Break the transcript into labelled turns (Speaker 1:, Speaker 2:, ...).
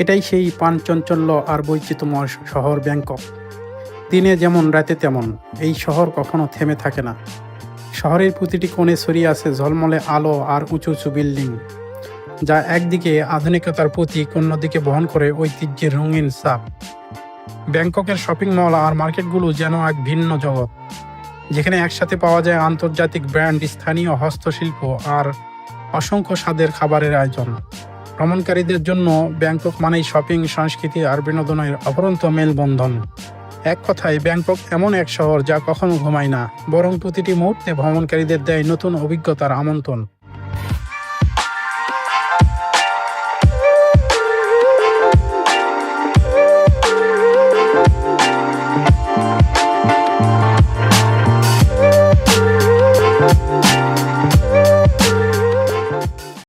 Speaker 1: এটাই সেই পানচঞ্চল্য আর বৈচিত্র্যময় শহর ব্যাংকক। দিনে যেমন রাতে তেমন, এই শহর কখনো থেমে থাকে না। শহরের প্রতিটি কোণে ছড়িয়ে আছে ঝলমলে আলো আর উঁচু উঁচু বিল্ডিং, যা একদিকে আধুনিকতার প্রতীক, অন্যদিকে বহন করে ঐতিহ্যের রঙিন চাপ ব্যাংককের শপিং মল আর মার্কেটগুলো যেন এক ভিন্ন জগৎ, যেখানে একসাথে পাওয়া যায় আন্তর্জাতিক ব্র্যান্ড, স্থানীয় হস্তশিল্প আর অসংখ্য স্বাদের খাবারের আয়োজন। ভ্রমণকারীদের জন্য ব্যাংকক মানেই শপিং, সংস্কৃতি আর বিনোদনের অপরন্ত মেলবন্ধন। এক কথায়, ব্যাংকক এমন এক শহর যা কখনো ঘুমায় না, বরং প্রতিটি মুহূর্তে ভ্রমণকারীদের দেয় নতুন অভিজ্ঞতার আমন্ত্রণ।